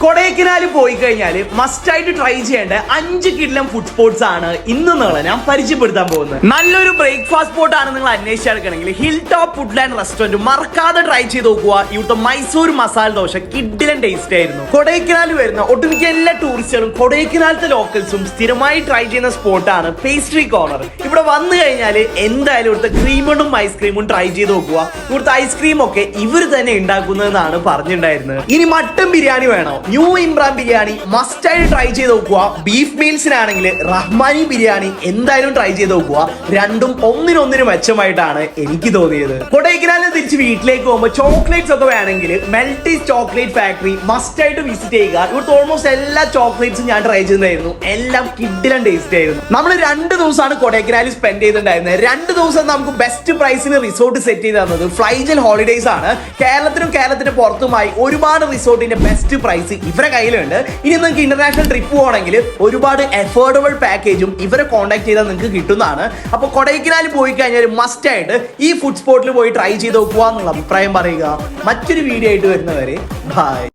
കൊടൈക്കനാൽ പോയി കഴിഞ്ഞാൽ മസ്റ്റായിട്ട് ട്രൈ ചെയ്യേണ്ട അഞ്ച് കിഡ്ലം ഫുഡ് സ്പോർട്സ് ആണ് ഇന്ന് നാളെ ഞാൻ പരിചയപ്പെടുത്താൻ പോകുന്നത്. നല്ലൊരു ബ്രേക്ക്ഫാസ്റ്റ് സ്പോട്ട് ആണ് നിങ്ങൾ അന്വേഷിച്ചെടുക്കണമെങ്കിൽ hill top food and restaurant മറക്കാതെ ട്രൈ ചെയ്ത് നോക്കുക. ഇവിടുത്തെ മൈസൂർ മസാല ദോശ കിഡിലൻ ടേസ്റ്റ് ആയിരുന്നു. കൊടൈക്കനാൽ വരുന്ന ഒട്ടുമിക്ക എല്ലാ ടൂറിസ്റ്റുകളും കൊടൈക്കനാലത്തെ ലോക്കൽസും സ്ഥിരമായി ട്രൈ ചെയ്യുന്ന സ്പോട്ടാണ് പേസ്ട്രി കോർണർ ഇവിടെ വന്നു കഴിഞ്ഞാൽ എന്തായാലും ഇവിടുത്തെ ക്രീമണും ഐസ്ക്രീമും ട്രൈ ചെയ്ത് നോക്കുക. ഇവിടുത്തെ ഐസ്ക്രീം ഒക്കെ ഇവർ തന്നെ ഉണ്ടാക്കുന്നതെന്നാണ് പറഞ്ഞിട്ടുണ്ടായിരുന്നത്. ഇനി മട്ടൻ ബിരിയാണി വേണോ? ന്യൂ ഇമ്രാൻ ബിരിയാണി മസ്റ്റ് ആയിട്ട് ട്രൈ ചെയ്ത് നോക്കുക. ബീഫ് മീൽസിനാണെങ്കിൽ റഹ്മാനി ബിരിയാണി എന്തായാലും ട്രൈ ചെയ്ത് നോക്കുക. രണ്ടും ഒന്നിനൊന്നിന് മെച്ചമായിട്ടാണ് എനിക്ക് തോന്നിയത്. കൊടൈക്കനാലിൽ തിരിച്ച് വീട്ടിലേക്ക് പോകുമ്പോൾ ചോക്ലേറ്റ്സ് ഒക്കെ വേണമെങ്കിൽ മെൽറ്റി ചോക്ലേറ്റ് ഫാക്ടറി മസ്റ്റായിട്ട് വിസിറ്റ് ചെയ്യുക. ഇവിടുത്തെ ഓൾമോസ്റ്റ് എല്ലാ ചോക്ലേറ്റ്സും ഞാൻ ട്രൈ ചെയ്തിട്ടുണ്ടായിരുന്നു. എല്ലാം കിഡിലൻ ടേസ്റ്റ് ആയിരുന്നു. നമ്മൾ രണ്ട് ദിവസമാണ് കൊടൈക്കനാലിൽ സ്പെൻഡ് ചെയ്തിട്ടുണ്ടായിരുന്നത്. രണ്ട് ദിവസം നമുക്ക് ബെസ്റ്റ് പ്രൈസിന് റിസോർട്ട് സെറ്റ് ചെയ്ത് തന്നത്. ഫ്ലൈജൽ ഹോളിഡേസ് ആണ്. കേരളത്തിനും കേരളത്തിന് പുറത്തുമായി ഒരുപാട് റിസോർട്ടിന്റെ ബെസ്റ്റ് പ്രൈസ് ഇവരെ കയ്യിലുണ്ട്. ഇനി നിങ്ങൾക്ക് ഇന്റർനാഷണൽ ട്രിപ്പ് പോകണമെങ്കിൽ ഒരുപാട് എഫോർഡബിൾ പാക്കേജും ഇവരെ കോൺടാക്ട് ചെയ്താൽ നിങ്ങൾക്ക് കിട്ടുന്നതാണ്. അപ്പോൾ കൊടൈക്കനാൽ പോയി കഴിഞ്ഞാൽ മസ്റ്റ് ആയിട്ട് ഈ ഫുഡ് സ്പോട്ടിൽ പോയി ട്രൈ ചെയ്ത് നോക്കുക എന്നുള്ള അഭിപ്രായം പറയുക. മറ്റൊരു വീഡിയോ ആയിട്ട് വരുന്നവരെ ബൈ